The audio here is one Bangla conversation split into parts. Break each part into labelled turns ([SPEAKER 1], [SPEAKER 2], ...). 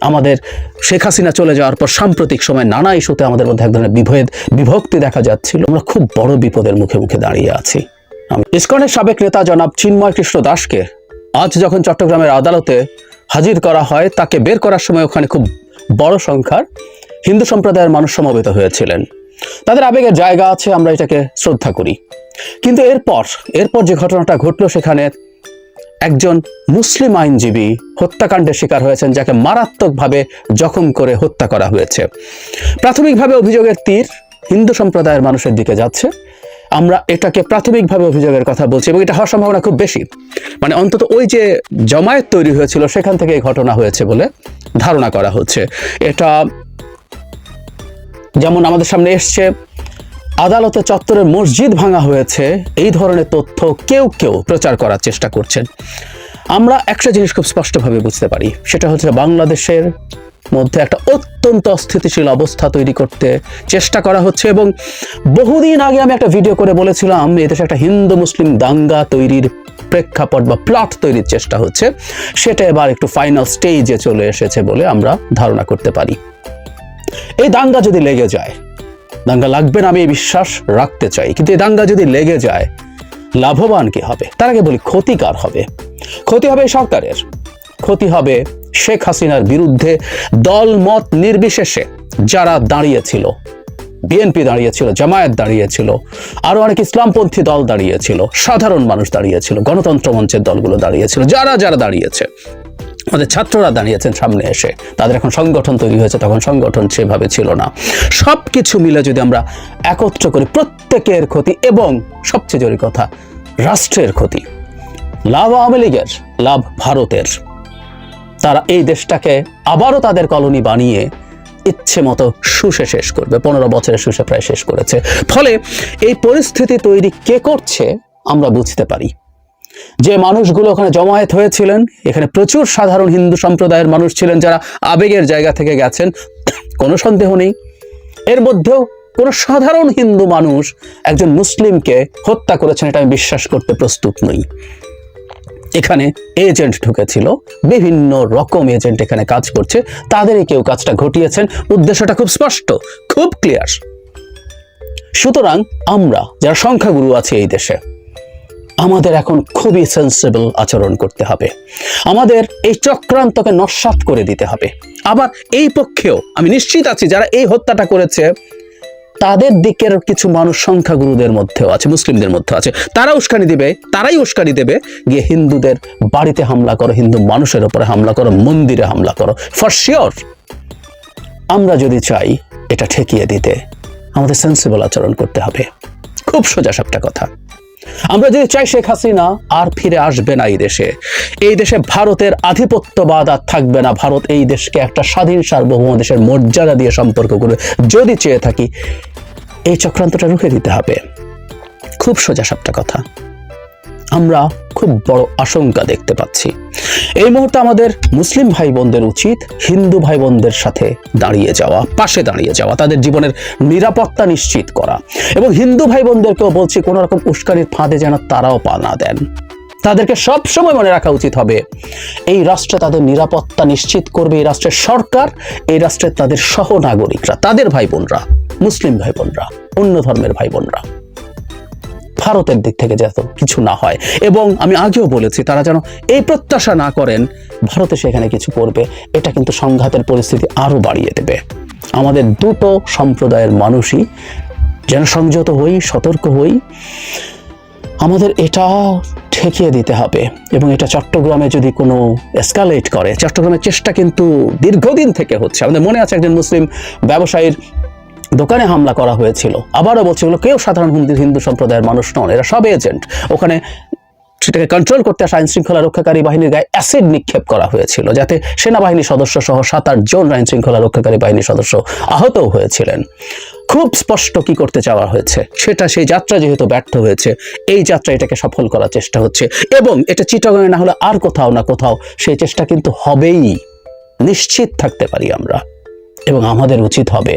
[SPEAKER 1] আমাদের শেখ হাসিনা চলে যাওয়ার পর সাম্প্রতিক সময় নানা ইস্যুতে আমাদের মধ্যে এক ধরনের বিভেদ, বিভক্তি দেখা যাচ্ছিল। আমরা খুব বড় বিপদের মুখে মুখে দাঁড়িয়ে আছি। ইসকনের সাবেক নেতা জনাব চিন্ময় কৃষ্ণ দাসকে আজ যখন চট্টগ্রামের আদালতে হাজির করা হয়, তাকে বের করার সময় ওখানে খুব বড় সংখ্যার হিন্দু সম্প্রদায়ের মানুষ সমবেত হয়েছিলেন। তাদের আবেগের জায়গা আছে, আমরা এটাকে শ্রদ্ধা করি। কিন্তু এরপর এরপর যে ঘটনাটা ঘটলো সেখানে একজন মুসলিম আইনজীবী হত্যাকাণ্ডের শিকার হয়েছেন, যাকে মারাত্মকভাবে জখম করে হত্যা করা হয়েছে। প্রাথমিকভাবে অভিযোগের তীর হিন্দু সম্প্রদায়ের মানুষের দিকে যাচ্ছে। আমরা এটাকে প্রাথমিকভাবে অভিযোগের কথা বলছি এবং এটা হওয়ার সম্ভাবনা খুব বেশি। মানে অন্তত ওই যে জমায়েত তৈরি হয়েছিল, সেখান থেকে এই ঘটনা হয়েছে বলে ধারণা করা হচ্ছে। এটা যেমন আমাদের সামনে এসছে আদালতে চত্বরের মসজিদ ভাঙা হয়েছে, এই ধরনের তথ্য কেউ কেউ প্রচার করার চেষ্টা করছেন। আমরা একটা জিনিস খুব স্পষ্টভাবে বুঝতে পারি, সেটা হচ্ছে বাংলাদেশের মধ্যে একটা অত্যন্ত অস্থিতিশীল অবস্থা তৈরি করতে চেষ্টা করা হচ্ছে এবং বহুদিন আগে আমি একটা ভিডিও করে বলেছিলাম এদেশে একটা হিন্দু মুসলিম দাঙ্গা তৈরির প্রেক্ষাপট বা প্লট তৈরির চেষ্টা হচ্ছে, সেটা এবার একটু ফাইনাল স্টেজে চলে এসেছে বলে আমরা ধারণা করতে পারি। এই দাঙ্গা যদি লেগে যায় দাঙ্গা লাগবে না, আমি এই বিশ্বাস রাখতে চাই। কিন্তু এই দাঙ্গা যদি লেগে যায়, লাভবান কি হবে? তার আগে বলি ক্ষতিকার হবে? ক্ষতি হবে সরকারের। ক্ষতি হবে শেখ হাসিনার বিরুদ্ধে দল মত নির্বিশেষে যারা দাঁড়িয়েছিল, বিএনপি দাঁড়িয়েছিল, জামায়াত দাঁড়িয়েছিল, আরও অনেক ইসলামপন্থী দল দাঁড়িয়েছিল, সাধারণ মানুষ দাঁড়িয়েছিল, গণতন্ত্র মঞ্চের দলগুলো দাঁড়িয়েছিল, যারা যারা দাঁড়িয়েছে। আমাদের ছাত্ররা দাঁড়িয়েছেন সামনে এসে। তাদের এখন সংগঠন তৈরি হয়েছে, তখন সংগঠন সেভাবে ছিল না। সব কিছু মিলে যদি আমরা একত্র করি, প্রত্যেকের ক্ষতি এবং সবচেয়ে জরুরি কথা, রাষ্ট্রের ক্ষতি। লাভ আওয়ামী লীগের, লাভ ভারতের। তারা এই দেশটাকে আবারও তাদের কলোনি বানিয়ে ইচ্ছে মতো শুষে শেষ করবে। পনেরো বছরের শুষে প্রায় শেষ করেছে। ফলে এই পরিস্থিতি তৈরি কে করছে, আমরা বুঝতে পারি। যে মানুষগুলো ওখানে জমায়েত হয়েছিলেন, এখানে প্রচুর সাধারণ হিন্দু সম্প্রদায়ের মানুষ ছিলেন যারা আবেগের জায়গা থেকে গেছেন, কোনো সন্দেহ নেই। এর মধ্যেও কোনো সাধারণ হিন্দু মানুষ একজন মুসলিমকে হত্যা করেছেন এটা আমি বিশ্বাস করতে প্রস্তুত নই। এখানে এজেন্ট ঢুকেছিল, বিভিন্ন রকম এজেন্ট এখানে কাজ করছে, তাদেরই কেউ কাজটা ঘটিয়েছেন, উদ্দেশ্যটা খুব স্পষ্ট, খুব ক্লিয়ার সুতরাং আমরা, যারা সংখ্যাগুরু আছে এই দেশে আমাদের এখন খুবই সেন্সিবল আচরণ করতে হবে। আমাদের এই চক্রান্তকে নস্বাত করে দিতে হবে। আবার এই পক্ষেও আমি নিশ্চিত আছি, যারা এই হত্যাটা করেছে, তাদের দিকের কিছু মানুষ সংখ্যাগুরুদের মধ্যেও আছে, মুসলিমদের মধ্যেও আছে। তারা উস্কানি দিবে, তারাই উস্কানি দেবে। গিয়ে হিন্দুদের বাড়িতে হামলা করো, হিন্দু মানুষের উপরে হামলা করো, মন্দিরে হামলা করো। ফর শিওর আমরা যদি চাই এটা ঠেকিয়ে দিতে, আমাদের সেন্সিবল আচরণ করতে হবে। খুব সোজা সবটা কথা। আমরা যদি চাই শেখ হাসিনা আর ফিরে আসবে না এই দেশে এই দেশে ভারতের আধিপত্যবাদ আর থাকবে না। ভারত এই দেশকে একটা স্বাধীন সার্বভৌম দেশের মর্যাদা দিয়ে সম্পর্ক করবে। যদি চেয়ে থাকি, এই চক্রান্তটা রুখে দিতে হবে। খুব সোজা সবটা কথা। আমরা খুব বড় আশঙ্কা দেখতে পাচ্ছি। এই মুহূর্তে আমাদের মুসলিম ভাই বোনদের উচিত হিন্দু ভাই বোনদের সাথে দাঁড়িয়ে যাওয়া, পাশে দাঁড়িয়ে যাওয়া, তাদের জীবনের নিরাপত্তা নিশ্চিত করা। এবং হিন্দু ভাই বোনদেরকেও বলছি, কোনো রকম উস্কানির ফাঁদে যেন তারাও পা না দেন। তাদেরকে সব সময় মনে রাখা উচিত হবে, এই রাষ্ট্রে তাদের নিরাপত্তা নিশ্চিত করবে, এই রাষ্ট্রের সরকার, এই রাষ্ট্রের তাদের সহ নাগরিকরা তাদের ভাই বোনরা মুসলিম ভাই বোনরা অন্য ধর্মের ভাই বোনরা ভারতের দিক থেকে যাতে, কিছু না হয়। এবং আমি আগেও বলেছি, তারা যেন এই প্রত্যাশা না করেন, ভারতে সেখানে কিছু করবে। এটা কিন্তু সংঘাতের পরিস্থিতি আরও বাড়িয়ে দেবে। আমাদের দুটো সম্প্রদায়ের মানুষই যেন সংযত হই, সতর্ক হই, আমাদের এটা ঠেকিয়ে দিতে হবে। এবং এটা চট্টগ্রামে যদি কোনো এসকালেট করে, চট্টগ্রামের চেষ্টা কিন্তু দীর্ঘদিন থেকে হচ্ছে। আমাদের মনে আছে একজন মুসলিম ব্যবসায়ীর দোকানে হামলা করা হয়েছিল। আবারও বলছে এগুলো কেউ সাধারণ হিন্দু হিন্দু সম্প্রদায়ের মানুষ নন, এরা সব এজেন্ট। ওখানে সেটাকে কন্ট্রোল করতে আসা আইন শৃঙ্খলা রক্ষাকারী বাহিনীর গায়ে অ্যাসিড নিক্ষেপ করা হয়েছিল, যাতে সেনাবাহিনী সদস্য সহ সাত আট জন আইন শৃঙ্খলা রক্ষাকারী বাহিনীর সদস্য আহতও হয়েছিলেন। খুব স্পষ্ট কি করতে চাওয়া হয়েছে, সেটা সেই যাত্রা যেহেতু ব্যর্থ হয়েছে, এই যাত্রা এটাকে সফল করার চেষ্টা হচ্ছে এবং এটা চিটাগাঙে না হলে আর কোথাও না কোথাও সেই চেষ্টা কিন্তু হবেই। নিশ্চিত থাকতে পারি আমরা এবং আমাদের উচিত হবে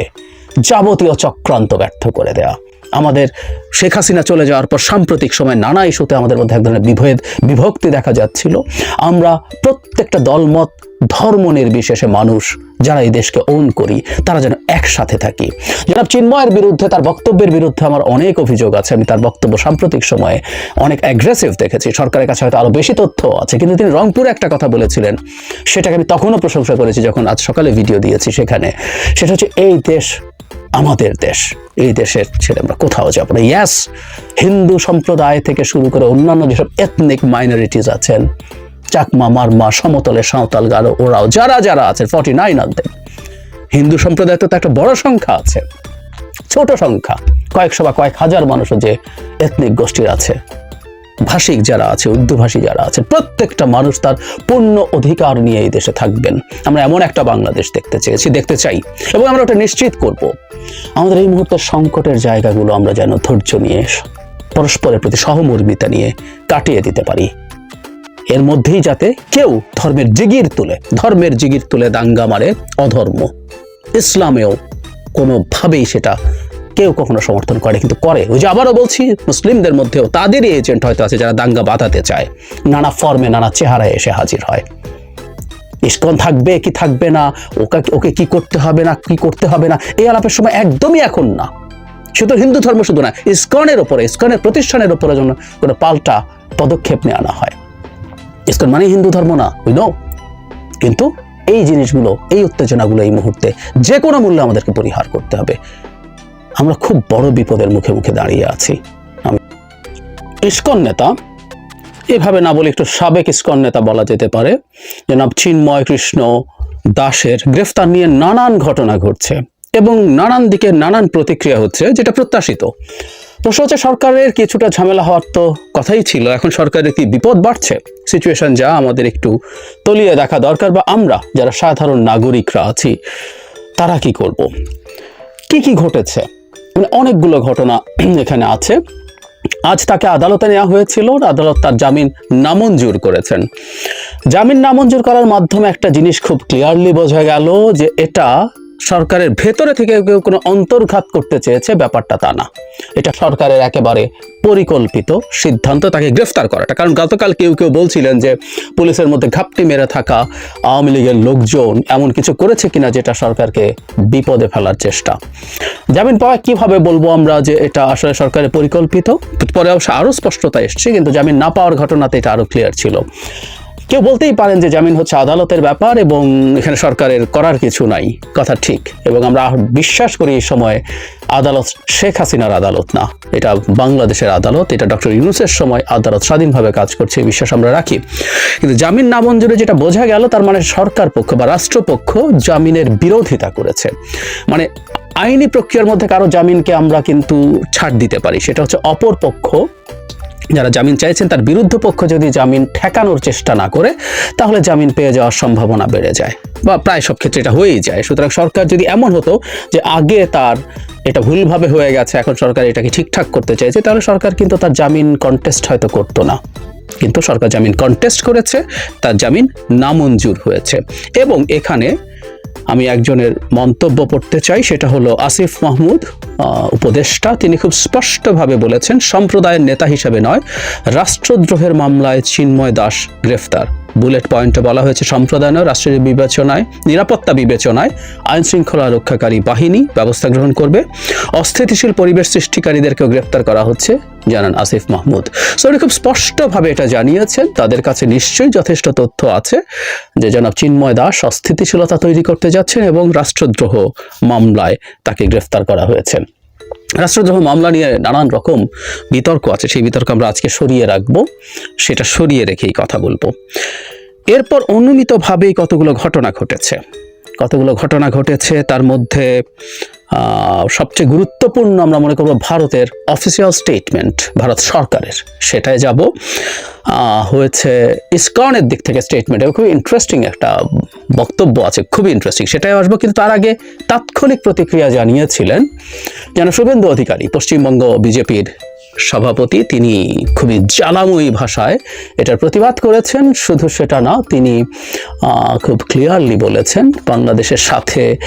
[SPEAKER 1] যাবতীয় চক্রান্ত ব্যর্থ করে দেওয়া আমাদের শেখ হাসিনা চলে যাওয়ার পর সাম্প্রতিক সময় নানা ইস্যুতে আমাদের মধ্যে এক ধরনের বিভেদ, বিভক্তি দেখা যাচ্ছিল। আমরা প্রত্যেকটা দলমত, ধর্ম নির্বিশেষে মানুষ যারা এই দেশকে ওন করি, তারা যেন একসাথে থাকি। জনাব চিন্ময়ের বিরুদ্ধে, তার বক্তব্যের বিরুদ্ধে আমার অনেক অভিযোগ আছে। আমি তার বক্তব্য সাম্প্রতিক সময়ে অনেক অ্যাগ্রেসিভ দেখেছি। সরকারের কাছে হয়তো আরও বেশি তথ্য আছে, কিন্তু তিনি রংপুরে একটা কথা বলেছিলেন। সেটাকে আমি তখনও প্রশংসা করেছি যখন আজ সকালে ভিডিও দিয়েছি সেখানে। সেটা হচ্ছে, এই দেশ আমাদের দেশ। এই দেশের ছেড়ে আমরা কোথাও যাব না। ইয়াস হিন্দু সম্প্রদায় থেকে শুরু করে অন্যান্য যেসব এথনিক মাইনরিটিস আছেন, চাকমা, মারমা, সমতলে সাঁওতাল, গারো, ওরাও, যারা যারা আছেন ফর্টি নাইন অর্ধেক হিন্দু সম্প্রদায় তো একটা বড় সংখ্যা আছে, ছোট সংখ্যা। কয়েকশো বা কয়েক হাজার মানুষও যে এথনিক গোষ্ঠীর আছে। ভাষিক যারা আছে উর্দু ভাষী যারা আছে, প্রত্যেকটা মানুষ তার পূর্ণ অধিকার নিয়ে এই দেশে থাকবেন। আমরা এমন একটা বাংলাদেশ দেখতে চেয়েছি, দেখতে চাই। এবং আমরা ওটা নিশ্চিত করব। আমাদের এই মুহূর্তের সংকটের জায়গাগুলো আমরা যেন ধৈর্য নিয়ে, পরস্পরের প্রতি সহমর্মিতা নিয়ে কাটিয়ে দিতে পারি। এর মধ্যেই যাতে কেউ ধর্মের জিগির তুলে, ধর্মের জিগির তুলে দাঙ্গা মারে অধর্ম। ইসলামেও কোনোভাবেই সেটা কেউ কখনো সমর্থন করে, কিন্তু করে। ওই যে আবারও বলছি, মুসলিমদের মধ্যেও তাদেরই এজেন্ট হয়তো আছে যারা দাঙ্গা বাঁধাতে চায়। নানা ফর্মে নানা চেহারায় এসে হাজির হয়। ইস্কন থাকবে, কি থাকবে না, ওকে ওকে কি করতে হবে না, কি করতে হবে না, এই আলাপের সময় একদমই এখন না। শুধু হিন্দু ধর্ম শুধু না, ইস্কনের ওপরে, ইস্কনের প্রতিষ্ঠানের ওপরে যেন কোনো পাল্টা পদক্ষেপ নিয়ে আনা হয়। ইস্কন মানে হিন্দু ধর্ম না উই নো কিন্তু এই জিনিসগুলো, এই উত্তেজনাগুলো এই মুহূর্তে যে কোনো মূল্যে আমাদেরকে পরিহার করতে হবে। আমরা খুব বড় বিপদের মুখে মুখে দাঁড়িয়ে আছি। ইস্কন নেতা। এভাবে না বলে একটু সাবেক ইস্কন নেতা বলা যেতে পারে। জনাব চিন্ময় কৃষ্ণ দাসের গ্রেফতার নিয়ে নানান ঘটনা ঘটছে এবং নানান দিকে নানান প্রতিক্রিয়া হচ্ছে যেটা প্রত্যাশিত। প্রশ্ন হচ্ছে, সরকারের কিছুটা ঝামেলা হওয়ার তো কথাই ছিল। এখন সরকারের কি বিপদ বাড়ছে? সিচুয়েশন যা আমাদের একটু তলিয়ে দেখা দরকার বা আমরা যারা সাধারণ নাগরিকরা আছি, তারা কি করব? কি কি ঘটেছে? মানে অনেকগুলো ঘটনা এখানে আছে। আজ তাকে আদালতে নেওয়া হয়েছিল আদালত তার জামিন নামঞ্জুর করেছেন। জামিন নামঞ্জুর করার মাধ্যমে একটা জিনিস খুব ক্লিয়ারলি বোঝা গেল যে এটা সরকারের ভেতরে থেকে কেউ কোনো অন্তর্ঘাত করতে চেয়েছে, ব্যাপারটা তা না। এটা সরকারের একেবারে পরিকল্পিত সিদ্ধান্ত, তাকে গ্রেফতার করাটা। কারণ গতকাল কেউ কেউ বলছিলেন যে, পুলিশের মধ্যে ঘাপটি মেরে থাকা আওয়ামী লীগের লোকজন এমন কিছু করেছে কিনা যেটা সরকারকে বিপদে ফেলার চেষ্টা। জামিন পাওয়া কীভাবে বলব আমরা যে এটা আসলে সরকারের পরিকল্পিত? পরে অবশ্য আরও স্পষ্টতা এসছে, কিন্তু জামিন না পাওয়ার ঘটনাতে এটা আরও ক্লিয়ার ছিল। কেউ বলতেই পারেন যে জামিন হচ্ছে আদালতের ব্যাপার এবং এখানে সরকারের করার কিছু নাই। কথা ঠিক। এবং আমরা বিশ্বাস করি এই সময় আদালত শেখ হাসিনার আদালত না। এটা বাংলাদেশের আদালত, এটা ডক্টর ইউনুসের সময় আদালত স্বাধীনভাবে কাজ করছে, এই বিশ্বাস আমরা রাখি। কিন্তু জামিন নামঞ্জুরে যেটা বোঝা গেল, তার মানে সরকার পক্ষ বা রাষ্ট্রপক্ষ জামিনের বিরোধিতা করেছে। মানে আইনি প্রক্রিয়ার মধ্যে কারও জামিনকে আমরা কিন্তু ছাড় দিতে পারি। সেটা হচ্ছে অপর পক্ষ যারা জামিন চাইছেন, তার বিরুদ্ধ পক্ষ যদি জামিন ঠেকানোর চেষ্টা না করে, তাহলে জামিন পেয়ে যাওয়ার সম্ভাবনা বেড়ে যায়। বা প্রায় সব ক্ষেত্রে এটা হয়েই যায়। সুতরাং সরকার যদি এমন হতো যে আগে তার এটা ভুলভাবে হয়ে গেছে, এখন সরকার এটাকে ঠিকঠাক করতে চাইছে, তাহলে সরকার কিন্তু তার জামিন কন্টেস্ট হয়তো করতো না। কিন্তু সরকার জামিন কন্টেস্ট করেছে, তার জামিন নামঞ্জুর হয়েছে। এবং এখানে আমি একজনের মন্তব্য পড়তে চাই, সেটা হলো আসিফ মাহমুদ উপদেষ্টা। তিনি খুব স্পষ্টভাবে বলেছেন, সম্প্রদায়ের নেতা হিসেবে নয়, রাষ্ট্রদ্রোহের মামলায় চিন্ময় দাস গ্রেফতার। বুলেট পয়েন্টে বলা হয়েছে সম্প্রদায় রাষ্ট্রের বিবেচনায়, নিরাপত্তা বিবেচনায় আইন শৃঙ্খলা রক্ষাকারী বাহিনী ব্যবস্থা গ্রহণ করবে। অস্থিতিশীল পরিবেশ সৃষ্টিকারীদেরকেও গ্রেপ্তার করা হচ্ছে, জানান আসিফ মাহমুদ। সো উনি খুব স্পষ্টভাবে এটা জানিয়েছেন, তাদের কাছে নিশ্চয়ই যথেষ্ট তথ্য আছে যে জনাব চিন্ময় দাস অস্থিতিশীলতা তৈরি করতে যাচ্ছেন এবং রাষ্ট্রদ্রোহ মামলায় তাকে গ্রেফতার করা হয়েছে। রাষ্ট্রদ্রোহ মামলা নিয়ে নানান রকম বিতর্ক আছে। সেই বিতর্ক আমরা আজকে সরিয়ে রাখব। সেটা সরিয়ে রেখেই কথা বলব। এরপর অনুমিতভাবেই কতগুলো ঘটনা ঘটেছে? কতগুলো ঘটনা ঘটেছে? তার মধ্যে সবচেয়ে গুরুত্বপূর্ণ আমরা মনে করব ভারতের অফিসিয়াল স্টেটমেন্ট ভারত সরকারের। সেটাই যাব। হয়েছে ইসকনের দিক থেকে স্টেটমেন্ট খুবই ইন্টারেস্টিং একটা বক্তব্য আছে, খুবই ইন্টারেস্টিং সেটাই আসব, কিন্তু তার আগে তাৎক্ষণিক প্রতিক্রিয়া জানিয়েছিলেন যেন শুভেন্দু অধিকারী, পশ্চিমবঙ্গ বিজেপির সভাপতি, তিনি খুবই জ্বালাময়ী ভাষায় এটার প্রতিবাদ করেছেন। শুধু সেটা না, তিনি খুব ক্লিয়ারলি বলেছেন, বাংলাদেশের সাথে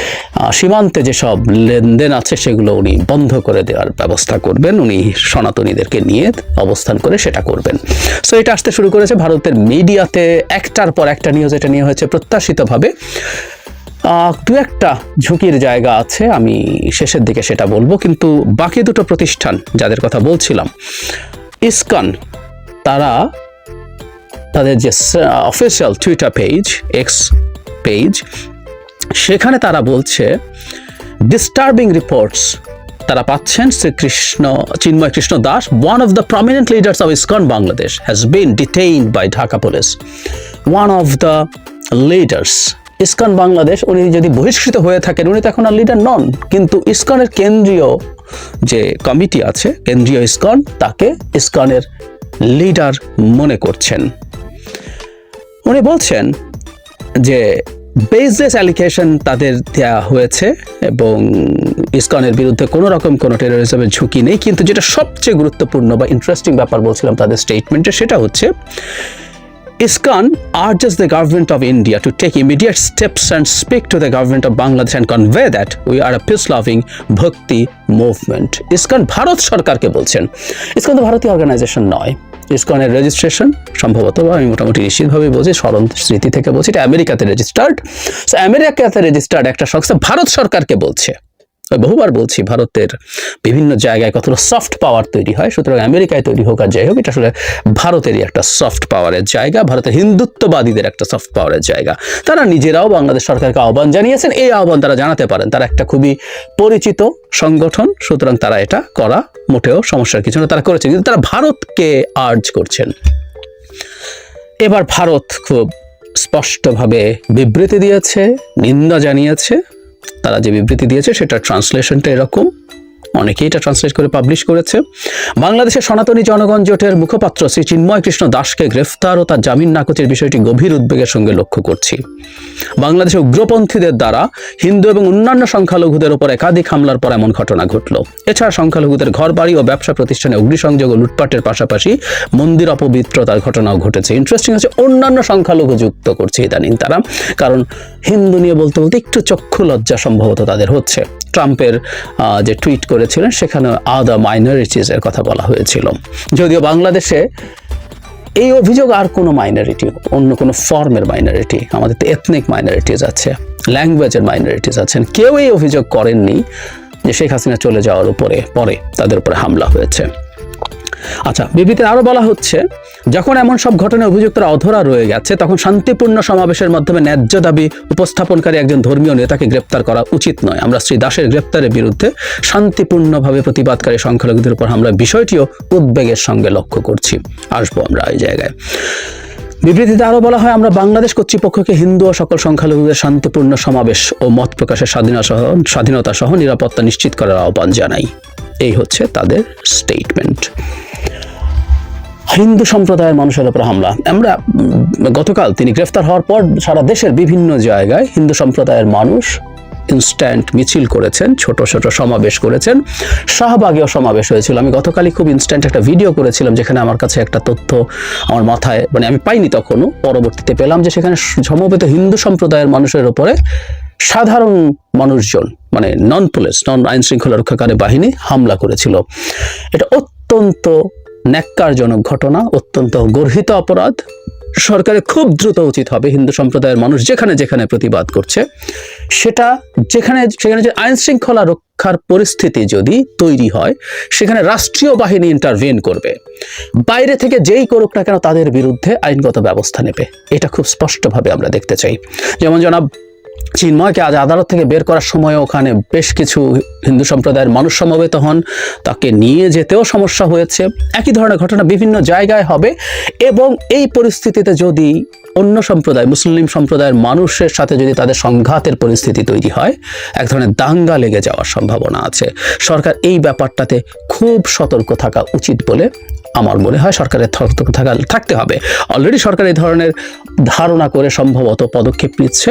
[SPEAKER 1] সীমান্তে যেসব লেনদেন আছে, সেগুলো উনি বন্ধ করে দেওয়ার ব্যবস্থা করবেন। উনি সনাতনীদেরকে নিয়ে অবস্থান করে সেটা করবেন। সো এটা আসতে শুরু করেছে ভারতের মিডিয়াতে। একটার পর একটা নিউজ এটা নিয়ে হয়েছে প্রত্যাশিতভাবে। দু একটা ঝুঁকির জায়গা আছে, আমি শেষের দিকে সেটা বলব, কিন্তু বাকি দুটো প্রতিষ্ঠান যাদের কথা বলছিলাম, ইসকন, তারা তাদের যে official Twitter page X page সেখানে তারা বলছে ডিস্টার্বিং রিপোর্টস তারা পাচ্ছেন, Shrikrishna, Chinmoy Krishna Das one of the prominent leaders of ISKCON Bangladesh has been detained by Dhaka police one of the leaders ISKCON Bangladesh, উনি যদি বহিষ্কৃত হয়ে থাকেন, উনি তো এখন আর লিডার নন। কিন্তু ইস্কনের কেন্দ্রীয় যে কমিটি আছে, কেন্দ্রীয় ইসকন, তাকে ইসকনের লিডার মনে করছেন। উনি বলছেন যে বেসলেস অ্যালিগেশন তাদের দেওয়া হয়েছে এবং ইসকনের বিরুদ্ধে কোনো রকম কোনো টেরোরিজমের ঝুঁকি নেই, কিন্তু যেটা সবচেয়ে গুরুত্বপূর্ণ বা ইন্টারেস্টিং ব্যাপার বলছিলাম তাদের স্টেটমেন্টে সেটা হচ্ছে ISKCON urges the government of India to take immediate steps and speak to the government of Bangladesh and convey that we are a peace-loving Bhakti movement. ISKCON Bharat সরকারকে বলছেন ISKCON তো ভারতীয় অর্গানাইজেশন নয় ইসকনের রেজিস্ট্রেশন সম্ভবত আমি মোটামুটি নিশ্চিতভাবে বলছি স্মরণ স্মৃতি থেকে বলছি এটা আমেরিকাতে রেজিস্টার্ড সো আমেরিকাতে রেজিস্টার্ড একটা সংস্থা ভারত সরকারকে বলছে বহুবার বলছি ভারতের বিভিন্ন জায়গায় কতটা সফট পাওয়ার তৈরি হয়, সুতরাং আমেরিকায় তৈরি হোক আর যাই হোক, এটা আসলে ভারতেরই একটা সফট পাওয়ারের জায়গা, ভারতের হিন্দুত্ববাদীদের একটা সফট পাওয়ারের জায়গা। তারা নিজেরাও বাংলাদেশ সরকারকে আহ্বান জানিয়েছেন, এই আহ্বান তারা জানাতে পারেন। তারা একটা খুবই পরিচিত সংগঠন, সুতরাং তারা এটা করা মোটেও সমস্যার কিছু না, তারা করেছেন কিন্তু তারা ভারতকে আর্জ করছেন। এবার ভারত খুব স্পষ্টভাবে বিবৃতি দিয়েছে, নিন্দা জানিয়েছে তারা যে বিবৃতি দিয়েছে সেটা ট্রান্সলেশনটা এরকম। অনেকেই এটা ট্রান্সলেট করে পাবলিশ করেছে। বাংলাদেশের সনাতনী জনগণ জোটের মুখপাত্র শ্রী চিন্ময় কৃষ্ণ দাসকে গ্রেফতার ও তার জামিন নাকচের বিষয়টি গভীর উদ্বেগের সঙ্গে লক্ষ্য করছি। বাংলাদেশে উগ্রপন্থীদের দ্বারা হিন্দু এবং অন্যান্য সংখ্যালঘুদের উপর একাধিক হামলার পর এমন ঘটনা ঘটল। এছাড়া সংখ্যালঘুদের ঘরবাড়ি ও ব্যবসা প্রতিষ্ঠানে অগ্নিসংযোগ ও লুটপাটের পাশাপাশি মন্দির অপবিত্রতার ঘটনাও ঘটেছে। ইন্টারেস্টিং হচ্ছে, অন্যান্য সংখ্যালঘু যুক্ত করছে ইদানিং তারা। কারণ হিন্দু নিয়ে বলতে বলতে একটু চক্ষু লজ্জা সম্ভবত তাদের হচ্ছে। ট্রাম্পের যে টুইট করেছিলেন, সেখানে আদা মাইনরিটিস এর কথা বলা হয়েছিল। যদিও বাংলাদেশে এই অভিযোগ আর কোনো মাইনরিটি, অন্য কোনো ফর্মের মাইনরিটি, আমাদের তো এথনিক মাইনরিটিস আছে ল্যাঙ্গুয়েজের মাইনরিটিস আছেন, কেউ এই অভিযোগ করেননি যে শেখ হাসিনা চলে যাওয়ার উপরে, পরে তাদের উপরে হামলা হয়েছে। আচ্ছা বিবৃতিতে আরও বলা হচ্ছে, যখন এমন সব ঘটনায় অভিযুক্তরা অধরা রয়ে গেছে, তখন শান্তিপূর্ণ সমাবেশের মাধ্যমে ন্যায্য দাবি উপস্থাপনকারী একজন ধর্মীয় নেতাকে গ্রেপ্তার করা উচিত নয়। আমরা শ্রী দাসের গ্রেপ্তারের বিরুদ্ধে শান্তিপূর্ণভাবে প্রতিবাদকারী সংখ্যালঘুদের উপর হামলার বিষয়টিও উদ্বেগের সঙ্গে লক্ষ্য করছি। আসব আমরা এই জায়গায়। বিবৃতিতে আরও বলা হয়, আমরা বাংলাদেশ কর্তৃপক্ষকে হিন্দু ও সকল সংখ্যালঘুদের শান্তিপূর্ণ সমাবেশ ও মত প্রকাশের স্বাধীনতা সহ স্বাধীনতা সহ নিরাপত্তা নিশ্চিত করার আহ্বান জানাই। এই হচ্ছে তাদের স্টেটমেন্ট হিন্দু সম্প্রদায়ের মানুষের উপর হামলা। আমরা গতকাল তিনি গ্রেফতার হওয়ার পর সারা দেশের বিভিন্ন জায়গায় হিন্দু সম্প্রদায়ের মানুষ ইনস্ট্যান্ট মিছিল করেছেন, ছোট ছোট সমাবেশ করেছেন। শাহবাগেও সমাবেশ হয়েছিল। আমি গতকালই খুব ইনস্ট্যান্ট একটা ভিডিও করেছিলাম যেখানে আমার কাছে একটা তথ্য আমার মাথায় মানে আমি পাইনি তখনও, পরবর্তীতে পেলাম যে সেখানে সমবেত হিন্দু সম্প্রদায়ের মানুষের ওপরে সাধারণ মানুষজন মানে নন পুলিশ নন আইন শৃঙ্খলা রক্ষাকারী বাহিনী হামলা করেছিল। এটা অত্যন্ত ন্যাক্কারজনক ঘটনা, অত্যন্ত গর্হিত অপরাধ। সরকারের খুব দ্রুত উচিত হবে হিন্দু সম্প্রদায়ের মানুষ যেখানে যেখানে প্রতিবাদ করছে, সেটা যেখানে, সেখানে যে আইন শৃঙ্খলা রক্ষার পরিস্থিতি যদি তৈরি হয়, সেখানে রাষ্ট্রীয় বাহিনী ইন্টারভেন করবে। বাইরে থেকে যেই করুক না কেন তাদের বিরুদ্ধে আইনগত ব্যবস্থা নেবে। এটা খুব স্পষ্টভাবে আমরা দেখতে চাই। যেমন জনাব চিন্ময়কে আজ আদালত থেকে বের করার সময় ওখানে বেশ কিছু হিন্দু সম্প্রদায়ের মানুষ সমবেত হন। তাকে নিয়ে যেতেও সমস্যা হয়েছে। একই ধরনের ঘটনা বিভিন্ন জায়গায় হবে এবং এই পরিস্থিতিতে যদি অন্য সম্প্রদায়, মুসলিম সম্প্রদায়ের মানুষের সাথে যদি তাদের সংঘাতের পরিস্থিতি তৈরি হয়, এক ধরনের দাঙ্গা লেগে যাওয়ার সম্ভাবনা আছে। সরকার এই ব্যাপারটাতে খুব সতর্ক থাকা উচিত বলে আমার মনে হয় সরকারের সতর্ক থাকা থাকতে হবে। অলরেডি সরকার এই ধরনের ধারণা করে সম্ভবত পদক্ষেপ নিচ্ছে।